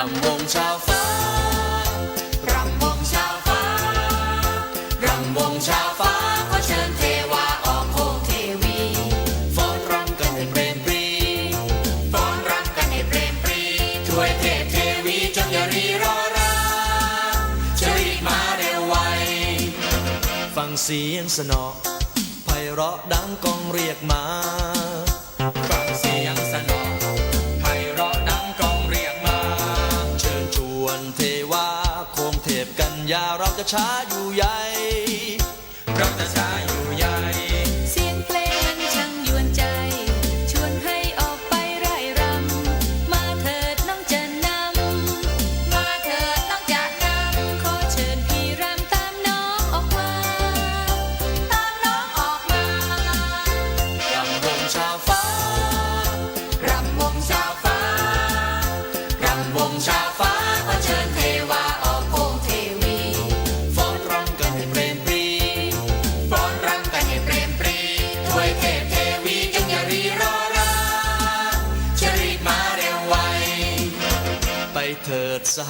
รำวงชาวฟ้ารำวงชาวฟ้ารำวงชาวฟ้าขอเชิญเทวาออกโคเทวีฟ้อนรำกันให้เปรมปรีฟ้อนรำกันให้เปรมปรีถวยเทพเทวีจงอย่ารีรอราเชญรีบมาเร็วไวฟังเสียงสนอไพเราะดังกองเรียกมา อย่าเราจะช้าอยู่ใหญ่ เราจะช้าอยู่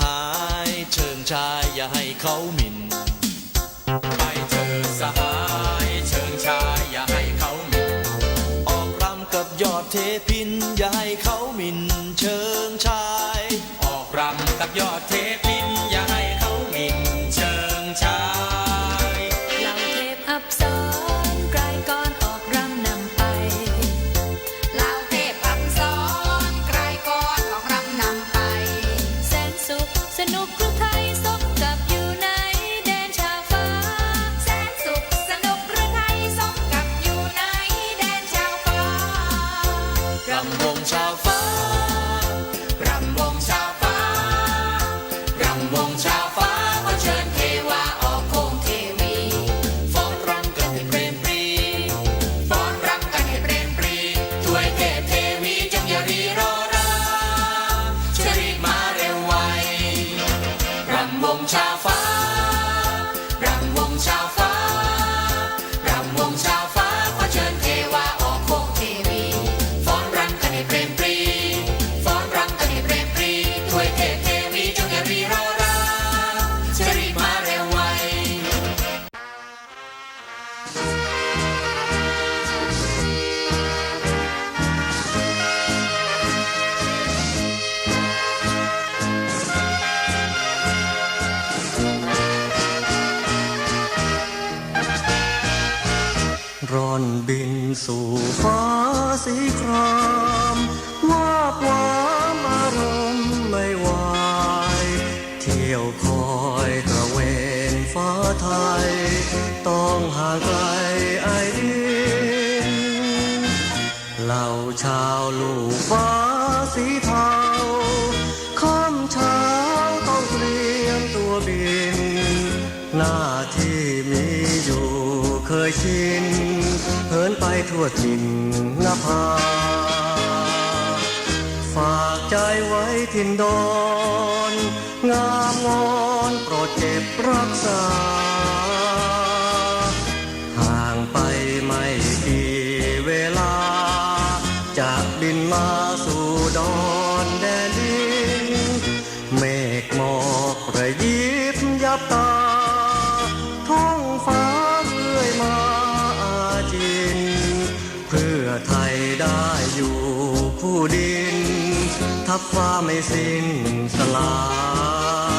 หายเชิงชายอย่าให้เขาหมิ่น ไปเธอสหายเชิงชายอย่าให้เขาหมิ่น ออกรำกับยอดเทพินอย่าให้เขาหมิ่น เชิงชาย ออกรำกับยอดเทพ ต้องหางไกลไอดินเหล่าชาวลูกฟ้าสีเทาข้ามเช้าต้องเตรียมตัวบิน หน้าที่มีอยู่เคยชินเหินไปทั่วทินนภาฝากใจไว้ทินดอนงามงอนโปรดเจ็บรักษา ทับฟ้าไม่สิ้นสลาย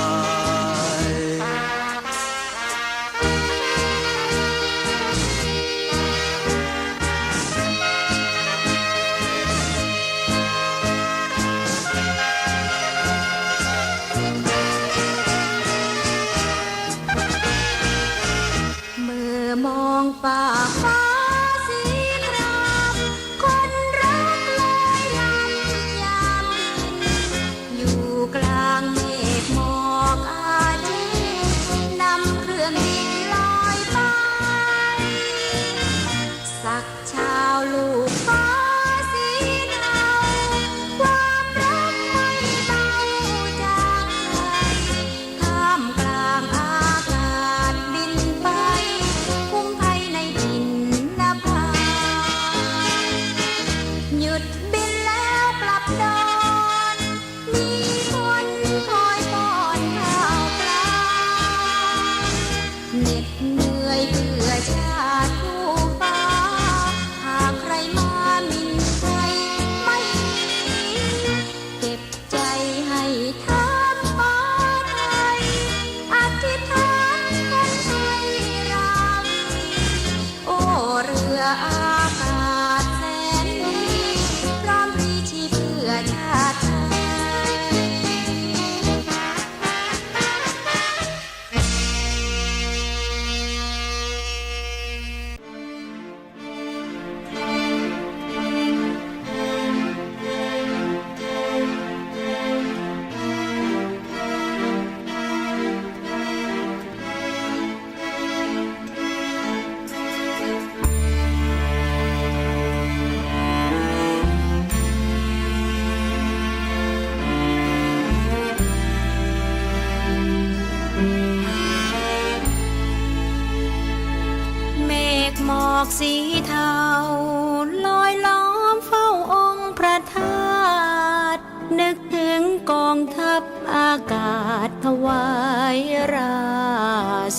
รา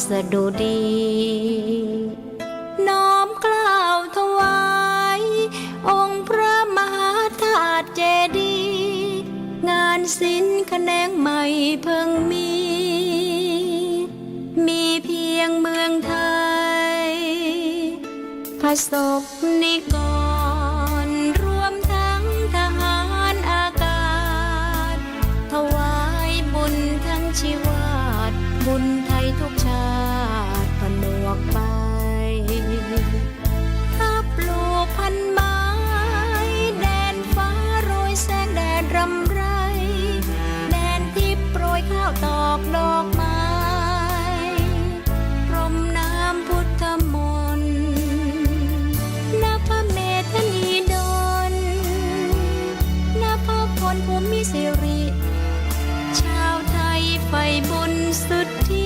สดุดี น้อมกล่าวถวาย องค์พระมหาธาตุเจดี งานศิลป์แขนงใหม่เพิ่งมี มีเพียงเมืองไทยผสม seems so deep.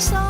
song.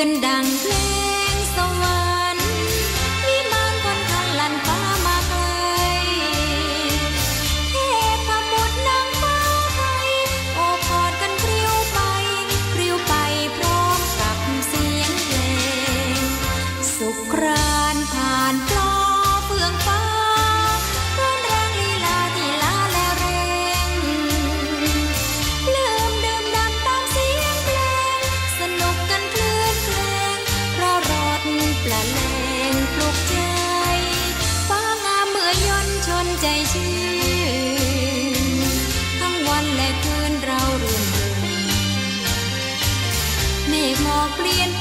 đàn lên เปลี่ยน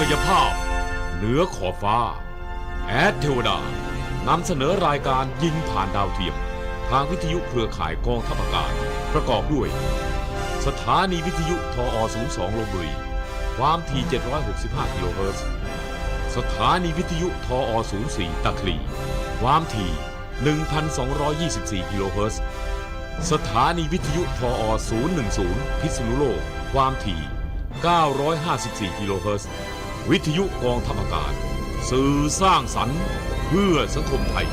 ศักยภาพ เหนือขอบฟ้า แอดเทวดานำเสนอรายการยิงผ่านดาวเทียม ทางวิทยุเครือข่ายกองทัพอากาศ ประกอบด้วย สถานีวิทยุทอ02ลบบุรี ความถี่ 765กิโลเฮิรตซ์สถานีวิทยุทอ04ตะคลีความถี่ 1,224 กิโลเฮิรตซ์สถานีวิทยุทอ010 พิษณุโลก ความถี่ 954 กิโลเฮิรตซ์ วิทยุกองทัพอากาศ สื่อสร้างสรรค์เพื่อสังคมไทย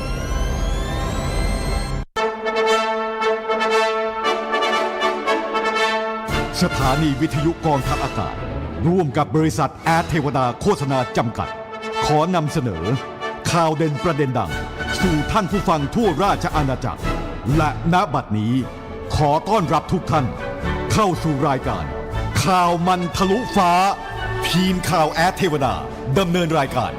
สถานีวิทยุกองทัพอากาศ ร่วมกับบริษัทแอร์เทวดาโฆษณาจำกัด ขอนำเสนอ ข่าวเด่นประเด็นดัง สู่ท่านผู้ฟังทั่วราชอาณาจักร และณบัดนี้ ขอต้อนรับทุกท่าน เข้าสู่รายการ ข่าวมันทะลุฟ้า ทีมข่าวแอร์เทวดาดำเนินรายการ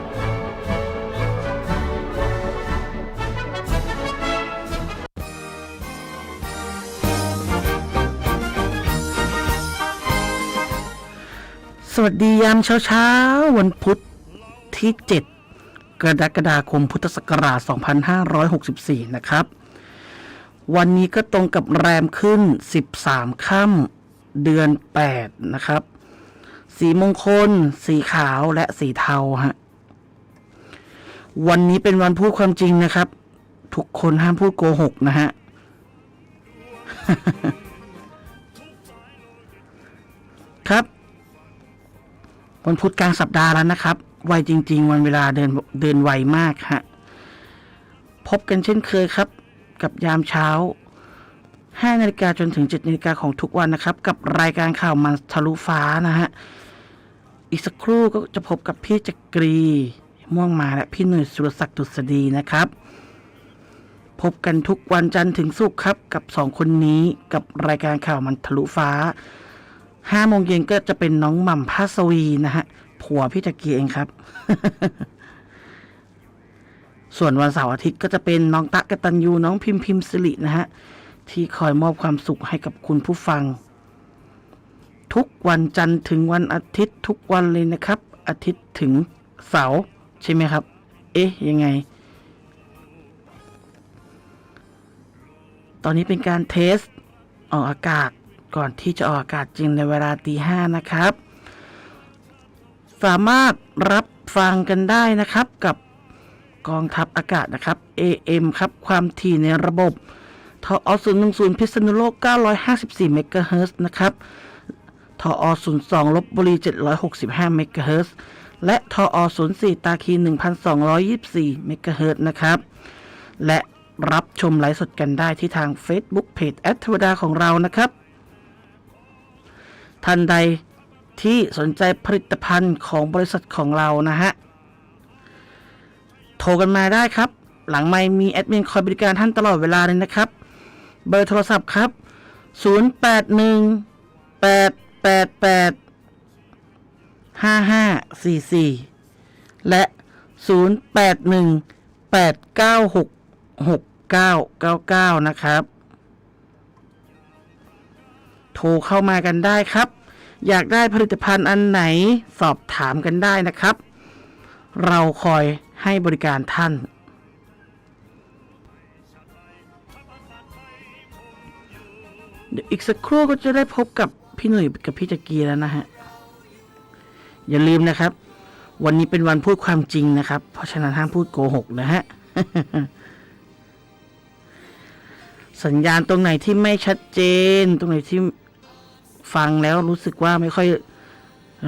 สวัสดียามเช้าเช้าๆ วันพุธที่ 7 กรกฎาคมพุทธศักราช 2564 นะครับ วันนี้ก็ตรงกับแรมขึ้น 13 ค่ำเดือน 8 นะครับ สีมงคล สีขาวและสีเทาฮะ วันนี้เป็นวันพูดความจริงนะครับ ทุกคนห้ามพูดโกหกนะฮะ ครับ วันพุธกลางสัปดาห์แล้วนะครับ ไวจริง ๆ วันเวลาเดินเดินไวมากฮะ พบกันเช่นเคยครับ กับยามเช้า5นาฬิกาจนถึง7นาฬิกาของทุกวันนะครับ กับรายการข่าวมันทะลุฟ้านะฮะ อีกสักครู่ก็จะพบกับพี่จักรี ม่วงมาและพี่หนุ่ยสุรศักดิ์ดุษฎีนะครับ พบกันทุกวันจันทร์ถึงศุกร์ครับ กับสองคนนี้กับรายการข่าวมันทะลุฟ้าห้าโมงเย็นก็จะเป็นน้องหม่ำพาสวีนะฮะผัวพี่ตะเกีเองครับ ส่วนวันเสาร์อาทิตย์ก็จะเป็นน้องตะกตันยูน้องพิมพิมสิรินะฮะที่คอยมอบความสุขให้กับคุณผู้ฟัง ทุกวันจันทร์ถึงวันอาทิตย์ทุกวันเลยนะครับ อาทิตย์ถึงเสาร์ใช่ไหมครับ เอ๊ะยังไง ตอนนี้เป็นการเทสออกอากาศก่อนที่จะออกอากาศจริงในเวลาตีห้านะครับ สามารถรับฟังกันได้นะครับกับกองทัพอากาศนะครับ AM ครับ ความถี่ในระบบทอ010พิษณุโลก 954 เมกะเฮิรตซ์นะครับ ทอ02ลบบุรี 765 เมกะเฮิรตซ์และทอ04 ตาคี 1,224 เมกะเฮิรตซ์นะครับ และรับชมไลฟ์สดกันได้ที่ทาง Facebook Page แอดเทวดาของเรานะครับ ท่านใดที่สนใจผลิตภัณฑ์ของบริษัทของเรานะฮะ โทรกันมาได้ครับ หลังไม่มีแอดมินคอยบริการท่านตลอดเวลาเลยนะครับ เบอร์โทรศัพท์ครับ 081 888 5544และ0 0818966999นะครับ โทรเข้ามากันได้ครับ อยากได้ผลิตภัณฑ์อันไหนสอบถามกันได้นะครับ เราคอยให้บริการท่านเดี๋ยวอีกสักครู่ก็จะได้พบกับ พี่หนุ่ยกับพี่จักรีแล้วนะฮะ อย่าลืมนะครับ วันนี้เป็นวันพูดความจริงนะครับ เพราะฉะนั้นห้ามพูดโกหกนะฮะ สัญญาณตรงไหนที่ไม่ชัดเจน ตรงไหนที่ฟังแล้วรู้สึกว่าไม่ค่อย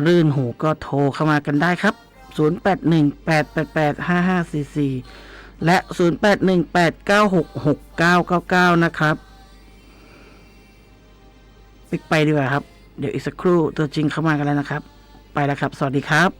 รื่นหูก็โทรเข้ามากันได้ครับ 0818885544 และ 0818966999 นะครับ ปิกไปดีกว่าครับ เดี๋ยวอีกสักครู่ตัวจริงเข้ามากันแล้วนะครับ ไปแล้วครับ สวัสดีครับ